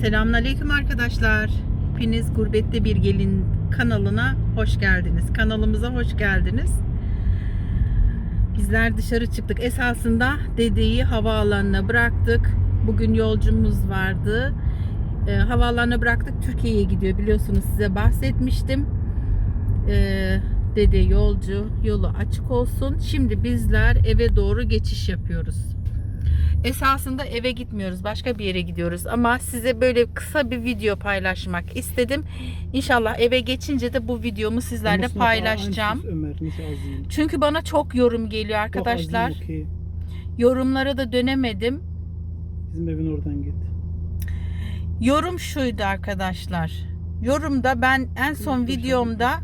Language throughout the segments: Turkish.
Selamünaleyküm arkadaşlar. Hepiniz Gurbette Bir Gelin kanalına hoş geldiniz. Kanalımıza hoş geldiniz. Bizler dışarı çıktık. Esasında dedeyi havaalanına bıraktık. Bugün yolcumuz vardı. Ee, havaalanına bıraktık. Türkiye'ye gidiyor. Biliyorsunuz size bahsetmiştim. Ee, dede yolcu. Yolu açık olsun. Şimdi bizler eve doğru geçiş yapıyoruz. Esasında eve gitmiyoruz. Başka bir yere gidiyoruz. Ama size böyle kısa bir video paylaşmak istedim. İnşallah eve geçince de bu videomu sizlerle paylaşacağım. Çünkü bana çok yorum geliyor arkadaşlar. Yorumlara da dönemedim. Bizim evin oradan git. Yorum şuydu arkadaşlar. Yorumda ben en son videomda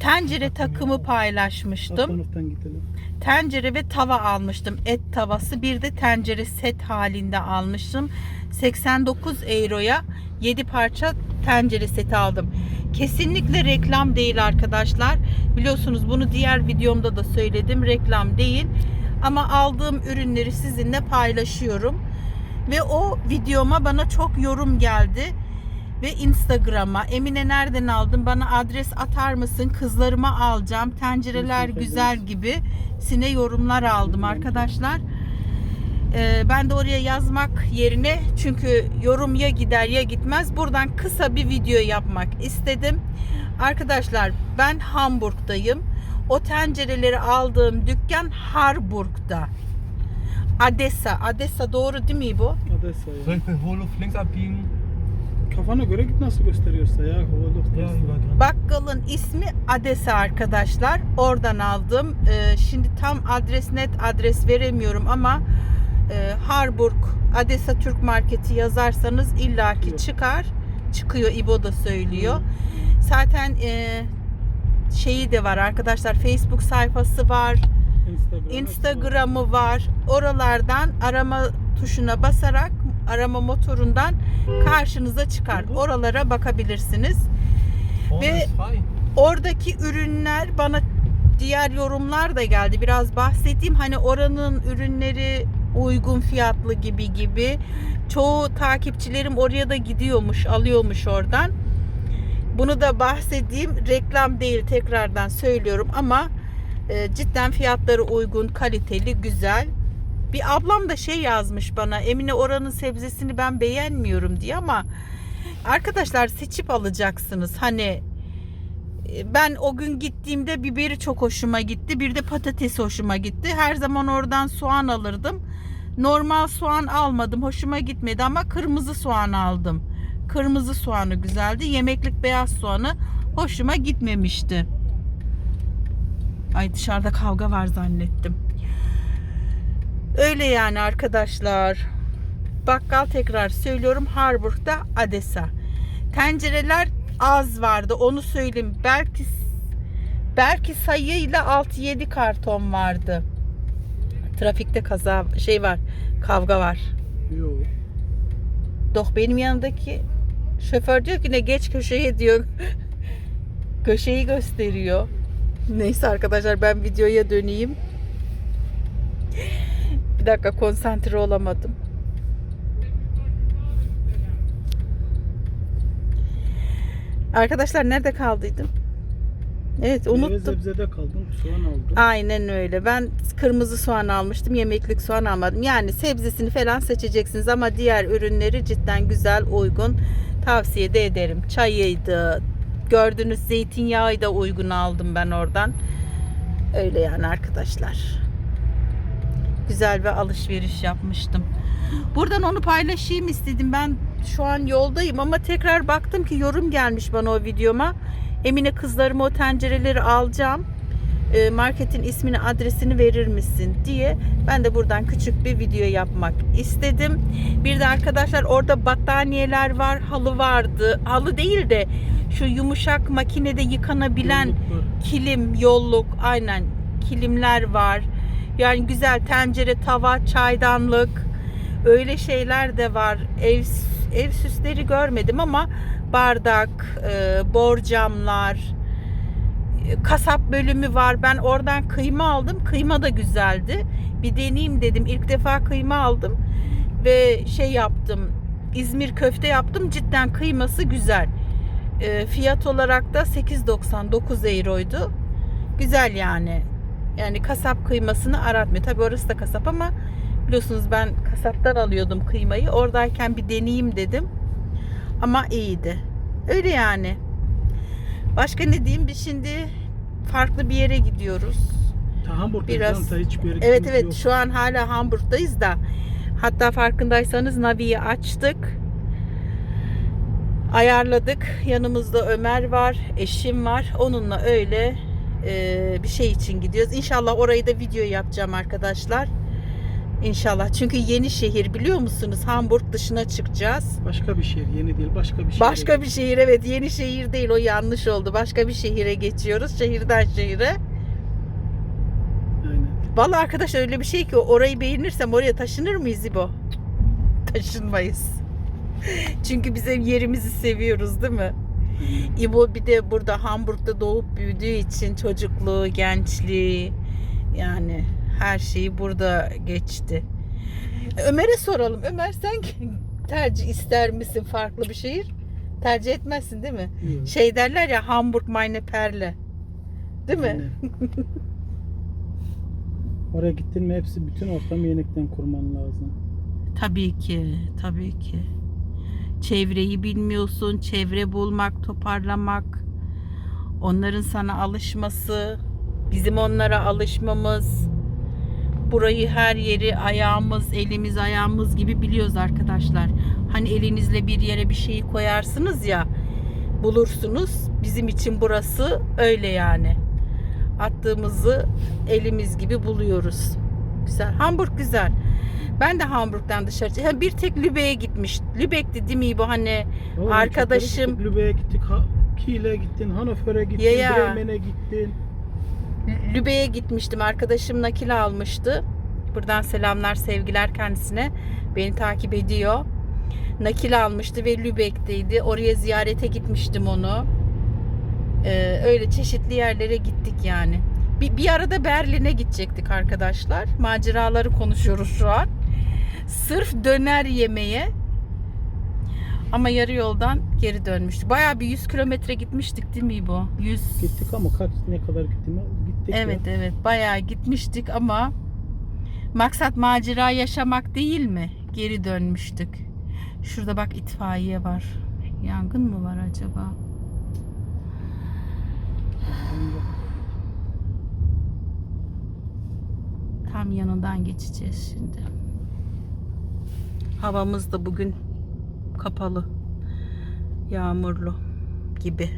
tencere takımı paylaşmıştım. Tencere ve tava almıştım. Et tavası bir de tencere set halinde almıştım. 89 euroya 7 parça tencere seti aldım. Kesinlikle reklam değil arkadaşlar. Biliyorsunuz bunu diğer videomda da söyledim. Reklam değil. Ama aldığım ürünleri sizinle paylaşıyorum. Ve o videoma bana çok yorum geldi. Ve Instagram'a Emine nereden aldın bana adres atar mısın kızlarıma alacağım tencereler güzel gibi sine yorumlar aldım arkadaşlar. Ee, ben de oraya yazmak yerine çünkü yorum ya gider ya gitmez buradan kısa bir video yapmak istedim. Arkadaşlar ben Hamburg'dayım. O tencereleri aldığım dükkan Harburg'da. Adessa. Adessa doğru değil mi bu? Adessa. Soll ich bei Holof links abbiegen? Kafana göre git nasıl gösteriyorsa ya. Bakkalın ismi Adesa arkadaşlar. Oradan aldım. Ee, şimdi tam adres net adres veremiyorum ama e, Harburg Adesa Türk Marketi yazarsanız illaki çıkar. Çıkıyor İbo da söylüyor. Zaten e, şeyi de var arkadaşlar. Facebook sayfası var. Instagram. Instagram'ı var. Oralardan arama tuşuna basarak arama motorundan karşınıza çıkar. Oralara bakabilirsiniz. Ve-. Oradaki ürünler bana diğer yorumlar da geldi. Biraz bahsedeyim. Hani oranın ürünleri uygun fiyatlı gibi gibi. Çoğu takipçilerim oraya da gidiyormuş, alıyormuş oradan. Bunu da bahsedeyim. Reklam değil tekrardan söylüyorum ama e, cidden fiyatları uygun, kaliteli, güzel. Bir ablam da şey yazmış bana. Emine oranın sebzesini ben beğenmiyorum diye ama arkadaşlar seçip alacaksınız. Hani e, ben o gün gittiğimde biberi çok hoşuma gitti. Bir de patates hoşuma gitti. Her zaman oradan soğan alırdım. Normal soğan almadım. Hoşuma gitmedi ama kırmızı soğan aldım. Kırmızı soğanı güzeldi. Yemeklik beyaz soğanı hoşuma gitmemişti. Ay dışarıda kavga var zannettim. Öyle yani arkadaşlar. Bakkal tekrar söylüyorum Harburg'da Adesa. Tencereler az vardı onu söyleyeyim. Belki belki sayıyla 6-7 karton vardı. Trafikte kaza şey var. Kavga var. Yok. Doch benim yanındaki şoför diyor ki ne geç köşeye diyor. Köşeyi gösteriyor. Neyse arkadaşlar ben videoya döneyim. Bir dakika konsantre olamadım. Arkadaşlar nerede kaldıydım? Evet Meyve unuttum. sebzede kaldım. Soğan aldım. Aynen öyle. Ben kırmızı soğan almıştım. Yemeklik soğan almadım. Yani sebzesini falan seçeceksiniz ama diğer ürünleri cidden güzel, uygun. Tavsiye de ederim. Çayıydı. Gördüğünüz zeytinyağı da uygun aldım ben oradan. Öyle yani arkadaşlar. Güzel bir alışveriş yapmıştım. Buradan onu paylaşayım istedim. Ben şu an yoldayım ama tekrar baktım ki yorum gelmiş bana o videoma. Emine kızlarıma o tencereleri alacağım e, marketin ismini adresini verir misin diye ben de buradan küçük bir video yapmak istedim. Bir de arkadaşlar orada battaniyeler var, halı vardı. Halı değil de şu yumuşak makinede yıkanabilen kilim, yolluk aynen kilimler var. Yani güzel tencere, tava, çaydanlık öyle şeyler de var. Ev ev süsleri görmedim ama bardak, e, borcamlar, kasap bölümü var. Ben oradan kıyma aldım. Kıyma da güzeldi. Bir deneyeyim dedim. İlk defa kıyma aldım ve şey yaptım. İzmir köfte yaptım. Cidden kıyması güzel. E, fiyat olarak da 8.99 euroydu. Güzel yani. Yani kasap kıymasını aratmıyor. Tabi orası da kasap ama biliyorsunuz ben kasaptan alıyordum kıymayı. Oradayken bir deneyeyim dedim. Ama iyiydi. Öyle yani. Başka ne diyeyim? Biz şimdi farklı bir yere gidiyoruz. Ta Hamburg'da Biraz- ta hiçbir yere Evet evet yok. şu an hala Hamburg'dayız da hatta farkındaysanız Navi'yi açtık. Ayarladık. Yanımızda Ömer var, eşim var. Onunla öyle e, bir şey için gidiyoruz. İnşallah orayı da video yapacağım arkadaşlar. İnşallah. Çünkü yeni şehir biliyor musunuz? Hamburg dışına çıkacağız. Başka bir şehir, yeni değil, başka bir şehir. Başka bir şehir evet yeni şehir değil o yanlış oldu. Başka bir şehire geçiyoruz. Şehirden şehire. Aynen. Vallahi arkadaşlar öyle bir şey ki orayı beğenirsem oraya taşınır mıyız İbo? Taşınmayız. Çünkü biz ev yerimizi seviyoruz değil mi? İbo bir de burada Hamburg'da doğup büyüdüğü için çocukluğu, gençliği yani her şeyi burada geçti. Ömer'e soralım. Ömer sen tercih ister misin farklı bir şehir? Tercih etmezsin değil mi? Yok. Şey derler ya Hamburg meine Perle. Değil mi? Oraya gittin mi hepsi bütün ortamı yeniden kurman lazım. Tabii ki, tabii ki. Çevreyi bilmiyorsun, çevre bulmak, toparlamak, onların sana alışması, bizim onlara alışmamız. Burayı her yeri ayağımız, elimiz, ayağımız gibi biliyoruz arkadaşlar. Hani elinizle bir yere bir şeyi koyarsınız ya, bulursunuz. Bizim için burası öyle yani. Attığımızı elimiz gibi buluyoruz. Güzel. Hamburg güzel. Ben de Hamburg'dan dışarı ha, bir tek Lübeck'e gitmiş. Lübeck'ti değil mi bu hani Oğlum, Arkadaşım- gittik. Lübeck'e gittik, Kiel'e gittin, Hannover'e gittin, Ya ya. Bremen'e gittin. Lübeck'e gitmiştim. Arkadaşım nakil almıştı. Buradan selamlar, sevgiler kendisine. Beni takip ediyor. Nakil almıştı ve Lübeck'teydi. Oraya ziyarete gitmiştim onu. Ee, öyle çeşitli yerlere gittik yani. Bir, bir arada Berlin'e gidecektik arkadaşlar. Maceraları konuşuyoruz şu an. Sırf döner yemeye. Ama yarı yoldan geri dönmüştük. Bayağı bir 100 kilometre gitmiştik değil mi bu? 100 Gittik ama kaç ne kadar gittik mi? Gittik Evet ya. evet bayağı gitmiştik ama maksat macera yaşamak değil mi? Geri dönmüştük. Şurada bak itfaiye var. Yangın mı var acaba? Tam yanından geçeceğiz şimdi. Havamız da bugün kapalı. Yağmurlu gibi.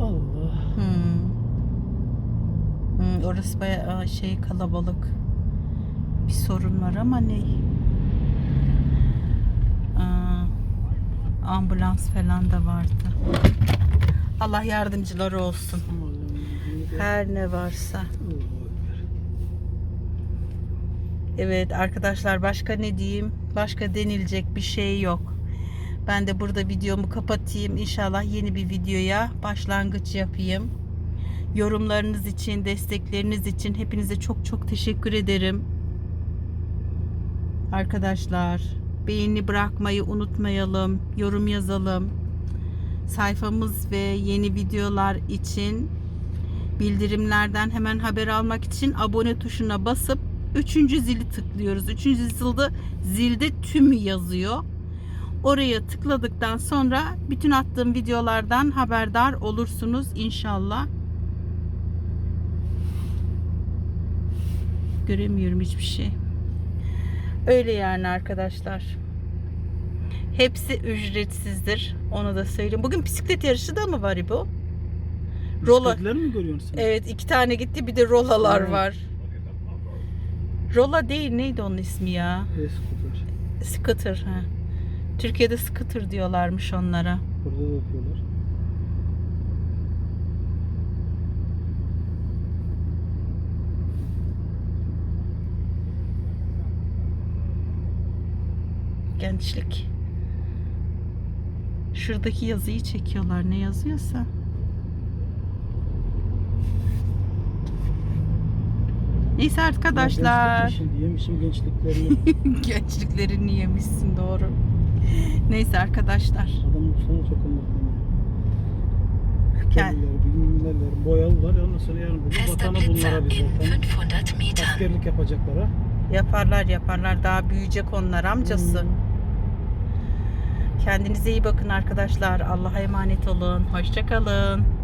Allah. Hmm. Hmm, orası bayağı şey kalabalık. Bir sorun var ama ne? Ambulans falan da vardı. Allah yardımcıları olsun. Her ne varsa. Evet arkadaşlar başka ne diyeyim? Başka denilecek bir şey yok. Ben de burada videomu kapatayım. İnşallah yeni bir videoya başlangıç yapayım. Yorumlarınız için, destekleriniz için hepinize çok çok teşekkür ederim. Arkadaşlar beğeni bırakmayı unutmayalım. Yorum yazalım. Sayfamız ve yeni videolar için bildirimlerden hemen haber almak için abone tuşuna basıp üçüncü zili tıklıyoruz. Üçüncü zilde, zilde tüm yazıyor. Oraya tıkladıktan sonra bütün attığım videolardan haberdar olursunuz inşallah. Göremiyorum hiçbir şey. Öyle yani arkadaşlar. Hepsi ücretsizdir. Onu da söyleyeyim. Bugün bisiklet yarışı da mı var İbo? Rola. Bisikletleri mi görüyorsun sen? Evet iki tane gitti bir de rolalar Evet. var. Rola değil neydi onun ismi ya? E-scooter. Scooter. Ha. Türkiye'de scooter diyorlarmış onlara. Burada da diyorlar. Gençlik. Şuradaki yazıyı çekiyorlar ne yazıyorsa. Neyse arkadaşlar. Gençlik Şimdi yemişim gençliklerini. Gençliklerini yemişsin doğru. Neyse arkadaşlar. Adamın sonu çok. Kend- Köylüler, bilmem neler, boyalılar. Ondan sonra yarın Fester vatanı bunlara biz in vatan. 500 Metern. Askerlik yapacaklar ha. Yaparlar yaparlar daha büyüyecek onlar amcası. Hmm. Kendinize iyi bakın arkadaşlar. Allah'a emanet olun. Hoşça kalın.